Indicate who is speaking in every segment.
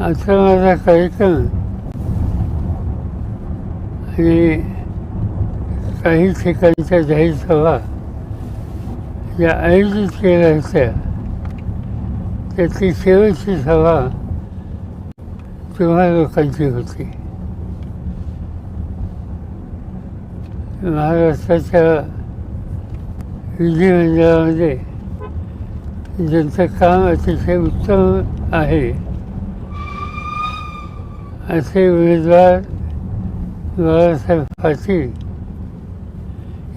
Speaker 1: असा माझा कार्यक्रम आणि काही ठिकाणच्या जाहीर सभा ज्या आयोजित केल्या होत्या त्याची शेवटची सभा तेव्हा लोकांची होती. महाराष्ट्राच्या विधिमंडळामध्ये ज्यांचं काम अतिशय उत्तम आहे असे उमेदवार बाळासाहेब पाटील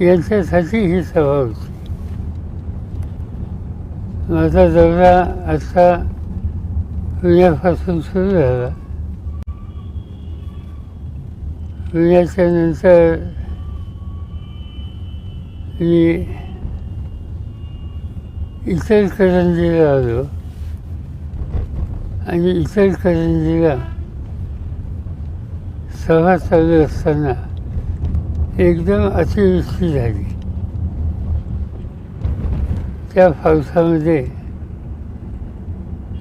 Speaker 1: यांच्यासाठी ही सभा होती. माझा दौरा आता पुण्यापासून सुरू झाला. पुण्याच्या नंतर मी इचलकरंजीला आलो. आणि इतर करंजीला सभा चालू असताना एकदम अतिवृष्टी झाली. त्या पावसामध्ये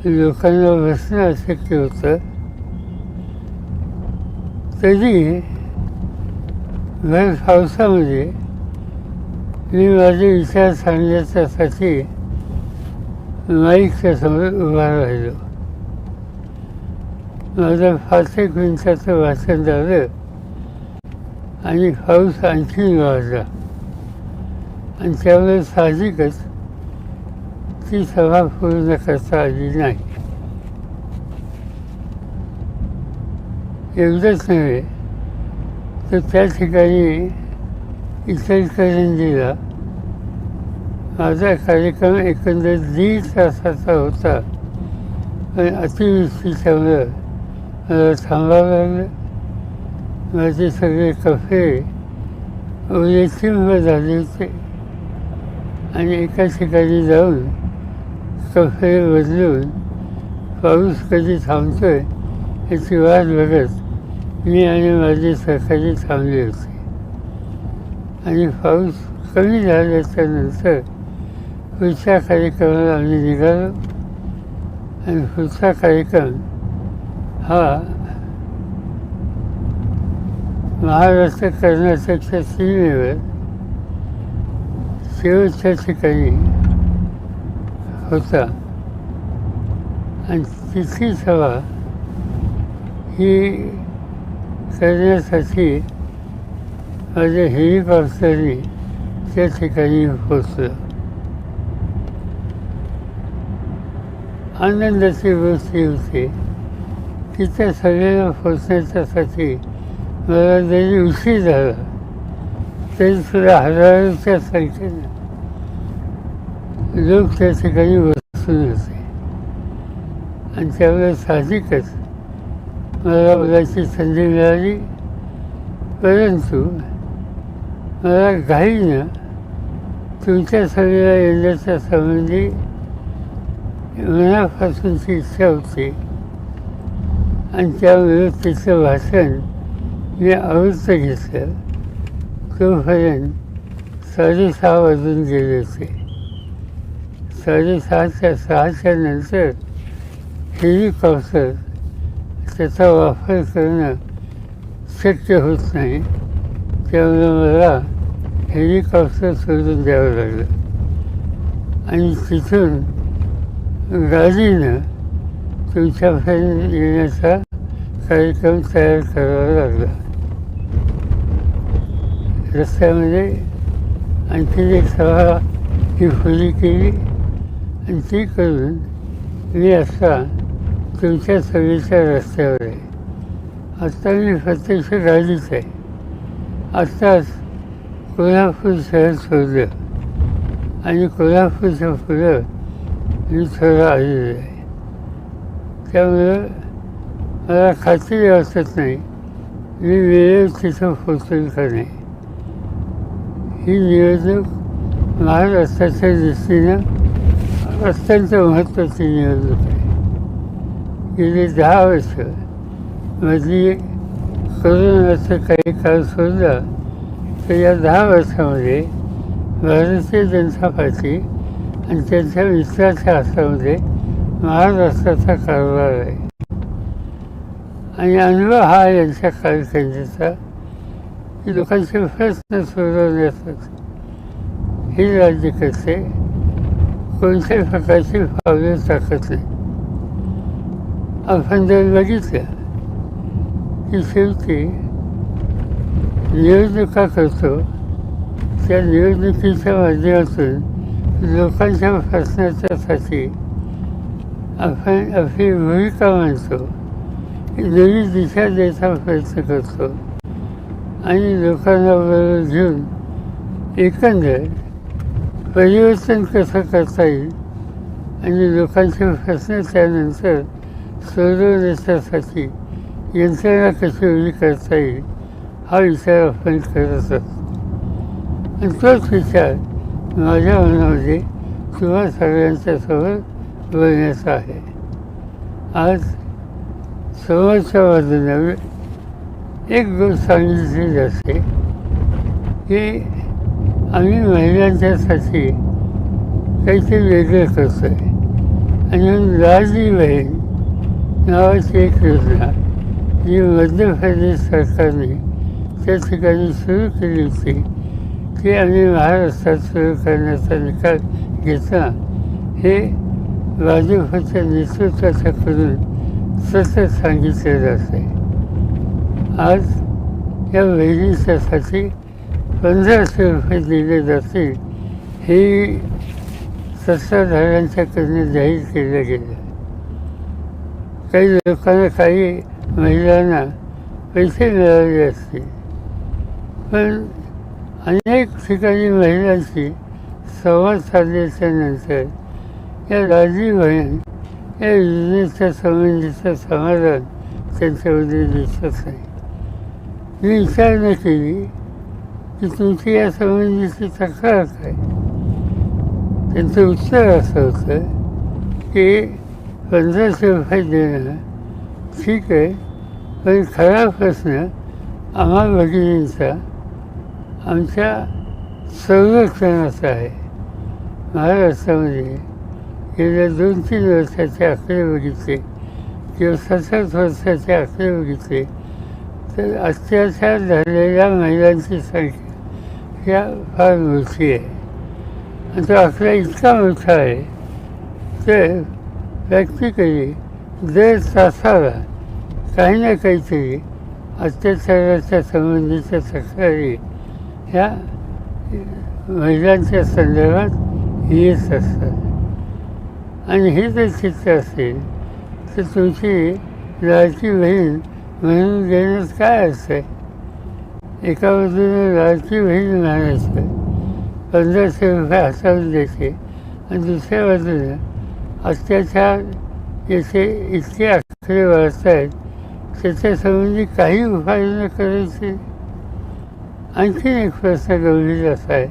Speaker 1: लोकांना बसणं अशक्य होतं. तरी भर पावसामध्ये मी माझे विचार सांगण्याच्यासाठी माईकच्या समोर उभा राहिलो. माझं फारसे एक वाचन झालं. आणि पाऊस आणखी वाढला आणि त्यामुळे साहजिकच ती सभा पूर्ण करता आली नाही. एवढंच नव्हे तर त्या ठिकाणी इचलकरंजीला माझा कार्यक्रम एकंदर दीड तासाचा होता. पण अतिवृष्टीच्यामुळं मला थांबावं. लागलं माझे सगळे कफे ओलेचिंब झाले होते आणि एका ठिकाणी जाऊन कफे बदलून पाऊस कधी थांबतो आहे याची वाट बघत मी आणि माझे सहकारी थांबले होते. आणि पाऊस कमी झाल्याच्यानंतर पुढच्या कार्यक्रमाला आम्ही निघालो. आणि पुढचा कार्यक्रम महाराष्ट्र कर्नाटकच्या सीमेवर शेवटच्या ठिकाणी होता. आणि तिथली सभा ही करण्यासाठी माझ्या हेलिकॉप्टरने त्या ठिकाणी पोचलं आनंदाची गोष्टी होती. की त्या सगळ्यांना पोचण्याच्यासाठी मला जरी उशीर झाला. तरी सुद्धा हजारोच्या संख्येनं लोक त्या ठिकाणी बसून होते आणि त्यामुळे साहजिकच मला बोलायची संधी मिळाली. परंतु मला घाईनं तुमच्या सगळ्या येण्याच्या संबंधी मनापासूनची इच्छा होती. आणि त्यामुळे तिचं भाषण मी आवृत्त घेतलं. तोपर्यंत साडेसहा वाजून गेले होते. साडेसहाच्या सहाच्या नंतर हेलिकॉप्टर त्याचा वापर करणं शक्य होत नाही. त्यामुळे मला हेलिकॉप्टर सोडून द्यावं लागलं. आणि तिथून गाडीनं तुमच्यापर्यंत येण्याचा कार्यक्रम तयार करावा लागला. रस्त्यामध्ये आणखी एक सभा ही खुली केली आणि ती करून मी आता तुमच्या सभेच्या रस्त्यावर आहे. आत्ता मी प्रत्यक्ष गाडीच आहे. आत्ताच कोल्हापूर शहर सोडलं आणि कोल्हापूरच्या पुढं मी थोडं आलेलं आहे. त्यामुळं मला खात्री वाटत नाही. मी वेळेवर तिथं पोचेल का नाही? ही निवडणूक महाराष्ट्राच्या दृष्टीनं अत्यंत महत्त्वाची निवडणूक आहे. गेली दहा वर्ष मधली कोरोनाचं काही काळ सोडला तर या दहा वर्षामध्ये भारतीय जनता पार्टी आणि त्यांच्या मित्राच्या हातामध्ये महाराष्ट्राचा कारभार आहे आणि अनुभव हा यांच्या कारकिर्दीचा की लोकांचे प्रश्न सोडवण्यासाठी हे राज्य करते कोणत्याही प्रकारची पावले टाकत नाही आपण जर बघितलं की शेवटी निवडणुका करतो त्या निवडणुकीच्या माध्यमातून लोकांच्या प्रश्नाच्यासाठी आपण आपली भूमिका मानतो नवी दिशा द्यायचा प्रयत्न करतो. आणि लोकांना बरोबर घेऊन एकंदर परिवर्तन कसं करता येईल? आणि लोकांचे प्रश्न त्यानंतर सोडवण्याच्यासाठी यंत्रणा कशी उभी करता येईल? हा विचार आपण करत असतो. आणि तोच विचार माझ्या मनामध्ये किंवा सगळ्यांच्यासोबत बोलण्याचा आहे. आज समोरच्या बाजूने एक गोष्ट सांगितली जाते की आम्ही महिलांच्यासाठी काहीतरी वेगळं करतो आहे आणि म्हणून लाडली बहीण नावाची एक योजना जी मध्य प्रदेश सरकारने त्या ठिकाणी सुरू केली होती ती आम्ही महाराष्ट्रात सुरू करण्याचा निकाल घेतला. हे भाजपच्या नेतृत्वाच्याकडून सतत सांगितले जाते आज या बहिणीच्यासाठी पंधराशे रुपये दिले जातील हे सत्ताधाऱ्यांच्याकडनं जाहीर केलं गेलं. काही लोकांना काही महिलांना पैसे मिळाले असतील पण अनेक ठिकाणी महिलांशी संवाद साधल्याच्या नंतर या राजी बहीण या योजनेच्या संबंधीचं समाधान त्यांच्यामध्ये दिसत नाही मी विचारणा केली की तुमची या संबंधीची तक्रार काय त्यांचं उत्तर असं होतं की पंधराशे रुपये देणं ठीक आहे पण खरा प्रश्न आम्हा भगिनींचा आमच्या संरक्षणाचा आहे. महाराष्ट्रामध्ये गेल्या दोन तीन वर्षाचे आकडे बघितले किंवा सतत वर्षाचे आकडे बघितले तर अत्याचार झालेल्या महिलांची संख्या या फार मोठी आहे. आणि तो आकडा इतका मोठा आहे. तर प्रॅक्टिकली दर तासाला काही ना काहीतरी अत्याचाराच्या संबंधीच्या तक्रारी ह्या महिलांच्या संदर्भात येत असतात. आणि हे जर चित्र असेल तर तुमची लाडकी बहीण म्हणून देण्यात काय असतं? एका बाजूने लाडकी बहीण म्हणायचं पंधराशे रुपये हाताळून द्यायचे आणि दुसऱ्या बाजूने अत्याचार याचे इतके आकडे वाढत आहेत त्याच्यासंबंधी काही उपाययोजना करायची? आणखीन एक प्रश्न गंभीर असा आहे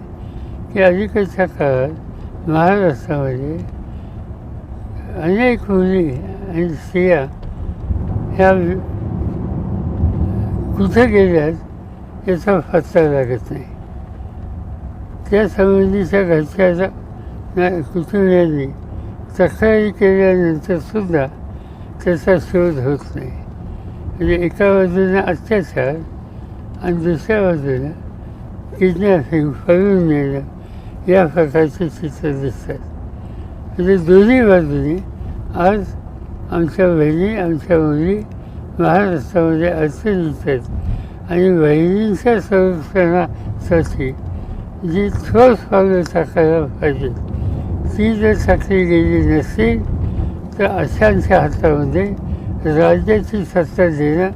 Speaker 1: की अलीकडच्या काळात महाराष्ट्रामध्ये अनेक मुली आणि स्त्रिया ह्या कुठे गेल्यात याचा पत्ता लागत नाही त्या संबंधीच्या घरच्याचा कुटुंबियांनी तक्रारी केल्यानंतर सुद्धा त्याचा शोध होत नाही म्हणजे एका बाजूने अत्याचार आणि दुसऱ्या बाजूला किडनॅपिंग फळून नेणं या प्रकारचे चित्र दिसतात म्हणजे दोन्ही बाजूने आज आमच्या बहिणी आमच्या मुली महाराष्ट्रामध्ये अडचणीत आहेत आणि बहिणींच्या संरक्षणासाठी जी ठोस पावलं टाकायला पाहिजे ती जर टाकली गेली नसेल तर अशांच्या हातामध्ये राज्याची सत्ता देणं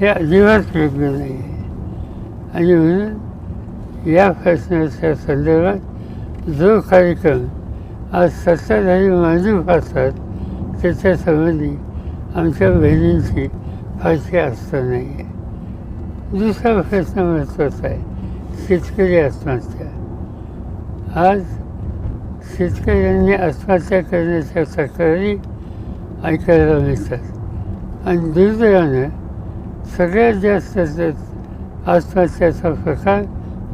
Speaker 1: हे अजिबात योग्य नाही. आहे आणि म्हणून या प्रश्नाच्या संदर्भात जो कार्यक्रम आज सत्ताधारी मांडू त्याच्या त्याच्यासंबंधी आमच्या बहिणींची फारशी आस्था नाही आहे दुसरा प्रश्न महत्त्वाचा आहे शेतकरी आत्महत्या. आज शेतकऱ्यांनी आत्महत्या करण्याच्या तक्रारी ऐकायला मिळतात. आणि दुर्दैवानं सगळ्यात जास्त आत्महत्याचा प्रकार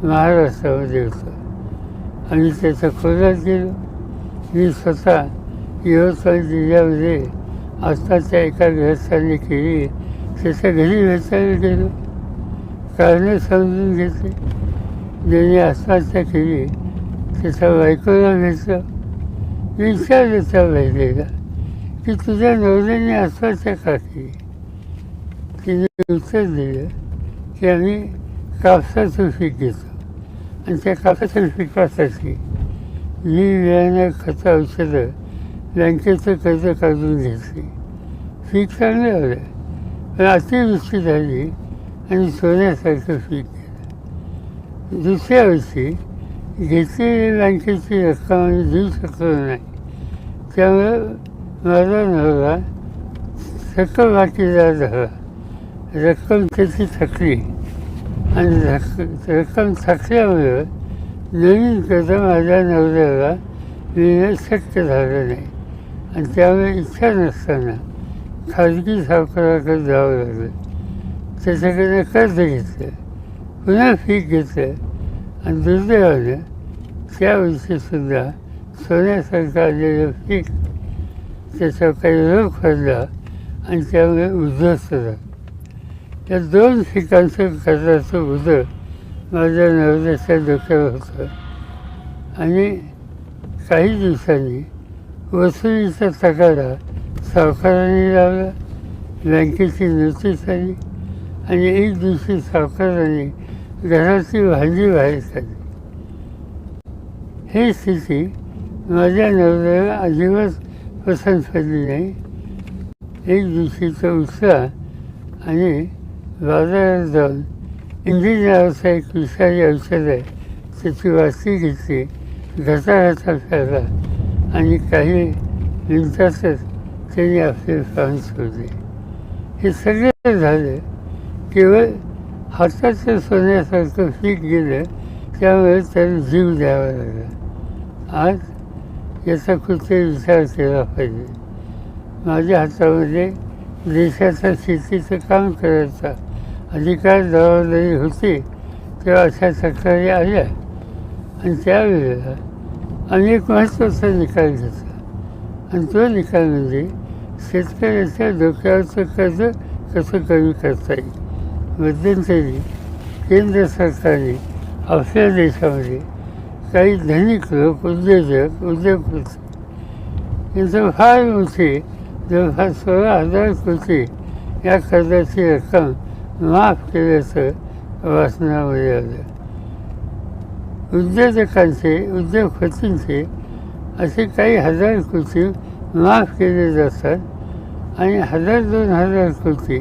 Speaker 1: महाराष्ट्रामध्ये होतो. आणि त्याचा खोलात गेलो. मी स्वतः यवतमाळ जिल्ह्यामध्ये आत्महत्या एका गृहस्थाने केली. त्याच्या घरी भेटायला गेलो. कारण समजून घेतली. ज्याने आत्महत्या केली त्याच्या बायकोला भेटलं विचारलं त्या बहिणीला की तुझ्या नवऱ्याने आत्महत्या का केली? तिने उत्तर दिलं की आम्ही कापसाचं पीक घेतो. आणि त्या कापसाच्या पिकासाठी मी वेळानं खतं औषधं बँकेचं कर्ज काढून घेतली. पीक चांगलं आलं. पण अतिवृष्टी झाली आणि सोन्यासारखं पीक गेलं. दुसऱ्या वर्षी घेतलेली बँकेची रक्कम आम्ही देऊ शकलो नाही. त्यामुळं माझा नवरा सकल बाकीदार झाला. रक्कम त्याची थकली. आणि रक्कम थकल्यामुळं नवीन कर्ज माझ्या नवऱ्याला मिळणं शक्य झालं नाही. आणि त्यामुळे इच्छा नसताना खाजगी सावकाराकडे जावं लागलं. त्याच्याकडे कर्ज घेतलं पुन्हा फी घेतलं आणि दुर्दैवानं त्या वर्षीसुद्धा सोन्यासारखं आलेलं पीक त्याचा काही रोग पडला आणि त्यामुळे उद्ध्वस्त झाला. या दोन पिकांचं कर्जाचं उदर माझ्या नवऱ्याच्या डोक्यावर होतं. आणि काही दिवसांनी वसुलीचा तगारा सावकाराने लावला बँकेची नोटीस आली आणि एक दिवशी सावकाराने घराची भांडी बाहेर काढली. ही स्थिती माझ्या नवऱ्याला अजिबात पसंत पडली नाही. एक दिवशीचा उत्साह आणि बाजारात जाऊन इंजिन एक विषारी औषध आहे त्याची वासी घेतली घसा प्याला आणि काही दिवसातच त्यांनी आपले प्राण सोडले. हे सगळं झालं केवळ हाताचं सोन्यासारखं पीक गेलं त्यामुळे त्याला जीव द्यावा लागला. आज याचा कुठे विचार केला पाहिजे? माझ्या हातामध्ये देशाचा शेतीचं काम करायचा अधिकार जबाबदारी होती तेव्हा अशा तक्रारी आल्या. आणि त्यावेळेला अनेक महत्त्वाचा निकाल घेतला. आणि तो निकाल म्हणजे शेतकऱ्याच्या डोक्यावरचं कर्ज कसं कमी करता येईल? मध्यंतरी केंद्र सरकारने आपल्या देशामध्ये काही धनिक लोक उद्योजक उद्योगपती यांचं फार मोठे जवळपास सोळा हजार कोटी या कर्जाची रक्कम माफ केल्याचं वाचनामध्ये आलं उद्योजकांचे उद्योगपतींचे असे काही हजार कृती माफ केले जातात आणि हजार दोन हजार कृती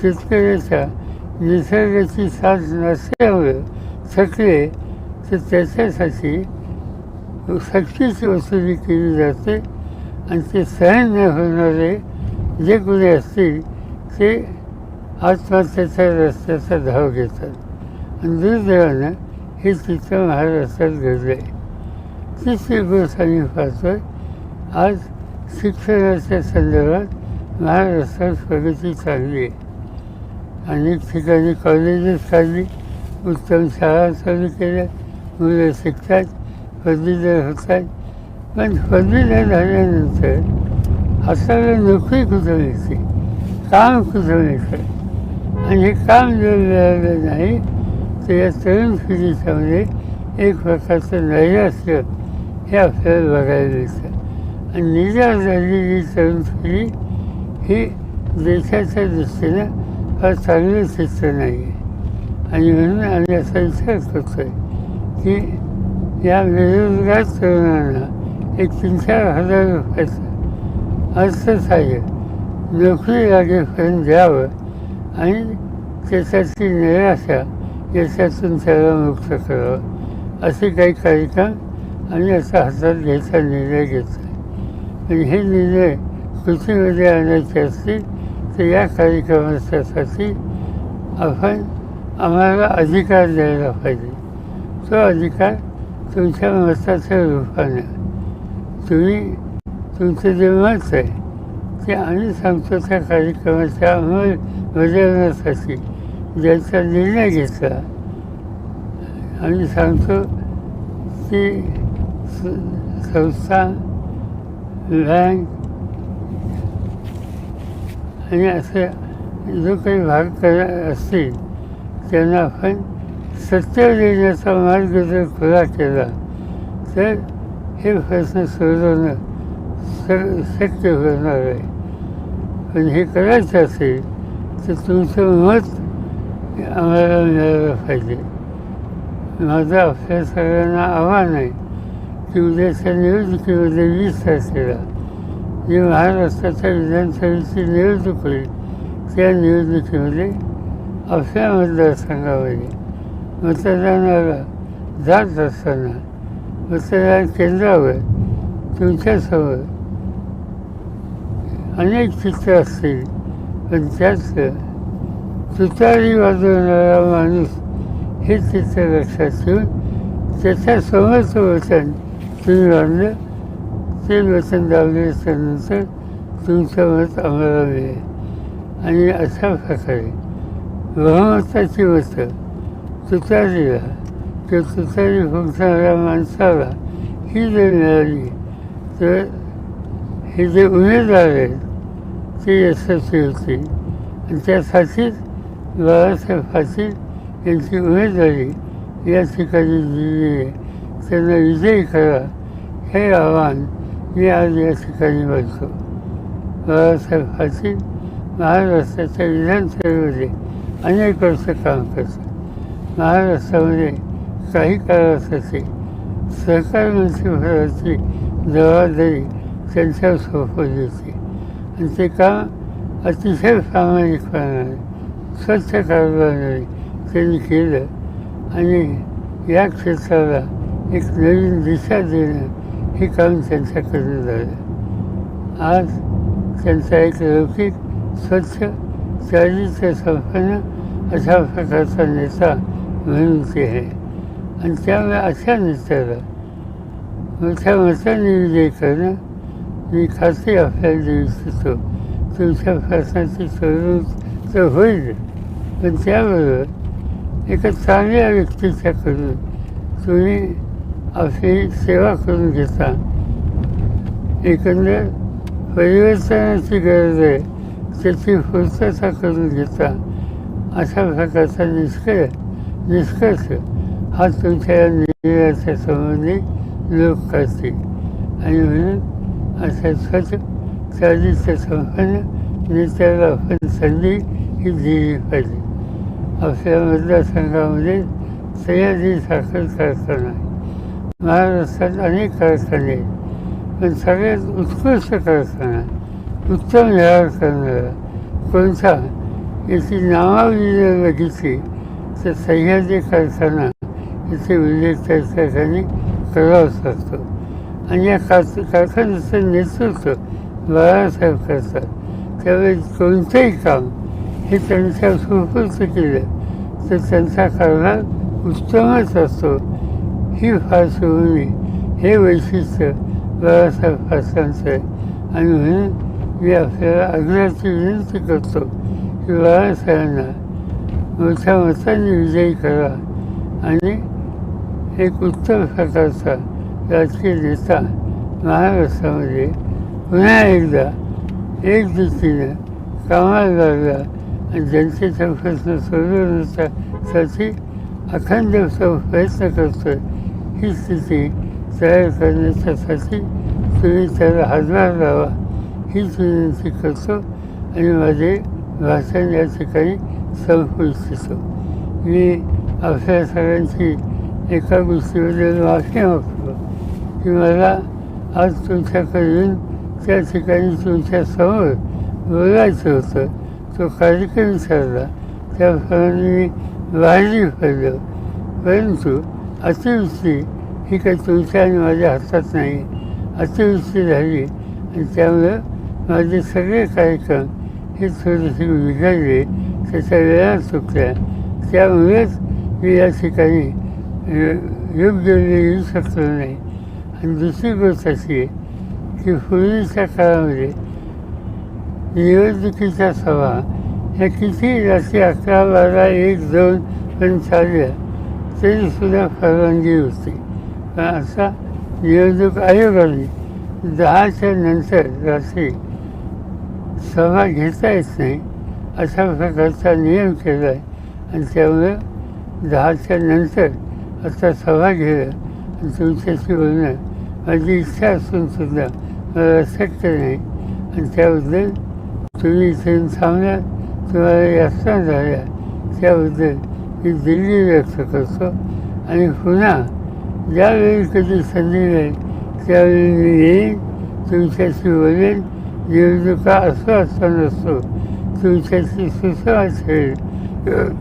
Speaker 1: शेतकऱ्याच्या निसर्गाची साथ नसल्यामुळं थकले तर त्याच्यासाठी सक्तीची वसुली केली जाते आणि ते सहन न होणारे जे गुन्हे असतील ते आत्महत्येच्या रस्त्याचा धाव घेतात. आणि दुर्दैवानं हे चित्र महाराष्ट्रात घडलं आहे तिसरी गोष्ट आम्ही पाहतोय आज शिक्षणाच्या संदर्भात महाराष्ट्रात प्रगती चालली आहे. अनेक ठिकाणी कॉलेजेस चालली उत्तम शाळा चालू केल्या मुलं शिकतात पदवीधर होतात. पण पदवीधर झाल्यानंतर आपल्याला नोकरी कुठं मिळते? काम कुठं मिळतं? आणि हे काम जर मिळालं नाही तर या तरुण पिढीच्यामध्ये एक प्रकारचं नैराश्य हे आपल्याला बघायला मिळतं. आणि निराश झालेली तरुण पिढी ही देशाच्या दृष्टीनं फार चांगलं चित्र नाही. आहे आणि म्हणून आम्ही असा विचार करतो आहे की या बेरोजगार तरुणांना एक तीन चार हजार रुपयाचं अर्थसहाय्य नोकरी लागेपर्यंत द्यावं आणि त्याच्याची निराशा याच्यातून त्याला मुक्त करावं असे काही कार्यक्रम आम्ही असा हातात घ्यायचा निर्णय घेतला आणि हे निर्णय कृतीमध्ये आणायचे असतील तर या कार्यक्रमासाठी आपण आम्हाला अधिकार द्यायला पाहिजे. तो अधिकार तुमच्या मताच्या रूपाने. तुम्ही तुमचं जे मत आहे ते आम्ही सांगतो त्या कार्यक्रमाच्या अंमलबजावण्यासाठी ज्याचा निर्णय घेतला. आम्ही सांगतो की संस्था बँक आणि असे जो काही भाग करा असतील त्यांना आपण सत्य देण्याचा मार्ग जर खुला केला तर हे प्रश्न सोडवणं स शक्य होणार आहे. पण हे करायचं असेल तर तुमचं मत आम्हाला मिळालं पाहिजे. माझं आपल्या सगळ्यांना आव्हान आहे की उद्याच्या निवडणुकीमध्ये वीस तारखेला. जी महाराष्ट्राच्या विधानसभेची निवडणूक होईल. त्या निवडणुकीमध्ये आपल्या मतदारसंघामध्ये मतदानाला जात असताना मतदान केंद्रावर तुमच्यासमोर अनेक चित्र असतील. पण त्याचं तुतारी वाजवणारा माणूस. हे चित्र लक्षात ठेवून त्याच्यासमोरचं वचन तुम्ही मानलं ते वचन दाबल्याच्या नंतर तुमचं मत आम्हाला मिळेल. आणि अशा प्रकारे बहुमताची मतं तुतारीला किंवा तुतारी फुंकणाऱ्या माणसाला ही जर मिळाली तर हे जे उमेदवार आहेत ते यशस्वी होतील. आणि त्यासाठीच बाळासाहेब पाटील यांची उमेदवारी या ठिकाणी दिली आहे त्यांना विजयी करा. हे आव्हान मी आज या ठिकाणी मानतो. बाळासाहेब पाटील महाराष्ट्राच्या विधानसभेमध्ये अनेक वर्ष काम करतात. महाराष्ट्रामध्ये काही काळासाठी सहकार मंत्रिपदाची जबाबदारी त्यांच्यावर सोपवली होती. आणि ते काम अतिशय प्रामाणिकपणाने स्वच्छ कारभार त्यांनी केलं आणि या क्षेत्राला एक नवीन दिशा देणं हे काम त्यांच्याकडून झालं आज त्यांचा एक लौकिक स्वच्छ चारित्र्य संपन्न अशा प्रकारचा नेता म्हणून ते आहे. आणि त्यामुळे अशा नेत्याला मोठ्या मताने विजय करणं मी खात्री आपल्याला देऊ इच्छितो. तुमच्या प्रश्नाची सोडवणूक तर होईल. पण त्याबरोबर एका चांगल्या व्यक्तीच्याकडून तुम्ही आपली सेवा करून घेता. एकंदर परिवर्तनाची गरज आहे त्याची पूर्तता करून घेता. अशा प्रकारचा निष्कर्ष निष्कर्ष हा तुमच्या या निर्णयाच्या संबंधी लोक करतील आणि म्हणून अशा स्वच्छ चालीच्या संपन्न नेत्याला आपण संधी ही दिली पाहिजे म्हणजे आपल्या मतदारसंघामध्ये सह्याद्री साखर कारखाना महाराष्ट्रात अनेक कारखाने आहेत. पण सगळ्यात उत्कृष्ट कारखाना उत्तम व्यवहार करणारा कोणता? याची नावावली जर बघितली तर सह्याद्री कारखाना याचे उल्लेख त्या ठिकाणी करावाच लागतो आणि या कार कारखान्याचं नेतृत्व बाळासाहेब करतात. त्यावेळी कोणतंही काम हे त्यांच्या सुपूर्त केलं. तर त्यांचा कारभार उत्तमच असतो. ही पार्श्वभूमी हे वैशिष्ट्य बाळासाहेब फासांचं आहे आणि म्हणून मी आपल्याला आग्रहाची विनंती करतो की बाळासाहेबांना मोठ्या मताने विजयी करा. आणि एक उत्तम प्रकारचा राजकीय नेता महाराष्ट्रामध्ये पुन्हा एकदा एक दृष्टीनं कामाला लागला. आणि जनतेचा प्रश्न सोडवण्यासाठी अखंड प्रयत्न करतोय ही स्थिती तयार करण्याच्यासाठी तुम्ही त्याला हातभार लावा हीच विनंती करतो. आणि माझे भाषण या ठिकाणी संपू इच्छितो मी आपल्या सगळ्यांची एका गोष्टीबद्दल माफी मागतो. की मला आज तुमच्याकडे येऊन त्या ठिकाणी तुमच्यासमोर बोलायचं होतं. तो कार्यक्रम ठरला त्याप्रमाणे मी बाहेरही पडलो परंतु अतिवृष्टी ही काही तुमच्या आणि माझ्या हातात नाही. अतिवृष्टी झाली आणि त्यामुळं माझे सगळे कार्यक्रम हे थोडेसे बिघडले त्याच्या वेळा चुकल्या त्यामुळेच मी या ठिकाणी योग्य येऊ शकलो नाही. आणि दुसरी गोष्ट अशी आहे की पूर्वीच्या काळामध्ये निवडणुकीच्या सभा ह्या किती जाती अकरा बारा एक दोन पण चालल्या तरीसुद्धा परवानगी होती. पण आता निवडणूक आयोगाने दहाच्या नंतर रात्री सभा घेता येत नाही अशा प्रकारचा नियम केला आहे आणि त्यामुळे दहाच्या नंतर आता सभा घेणं आणि तुमच्याशी बोलणं माझी इच्छा असून सुद्धा मला शक्य नाही. आणि त्याबद्दल तुम्ही इथे थांबल्या तुम्हाला यातना झाल्या त्याबद्दल मी दिल्ली व्यक्त करतो आणि पुन्हा ज्यावेळी कधी संधी मिळेल त्यावेळी मी येईन तुमच्याशी बोलेन निवडणुका असो असा नसतो तुमच्याशी सुसंवाद ठेवेल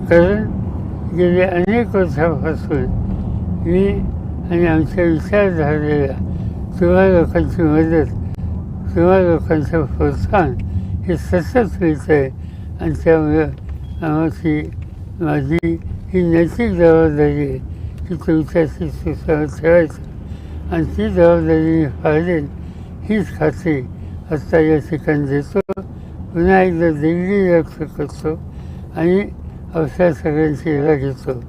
Speaker 1: कारण गेले अनेक वर्षापासून मी आणि आमचा विचार झालेला तुम्हा लोकांची मदत तुम्हा लोकांचं प्रोत्साहन हे सशस्त्रीचं आहे आणि त्यामुळं आम्हाची माझी ही नैतिक जबाबदारी आहे. की तुमच्याशी सुसंवाद ठेवायचं. आणि ती जबाबदारी मी हीच खात्री आत्ता या ठिकाणी देतो. पुन्हा एकदा दिल्ली व्यक्त करतो आणि अवसर सगळ्यांची याला घेतो.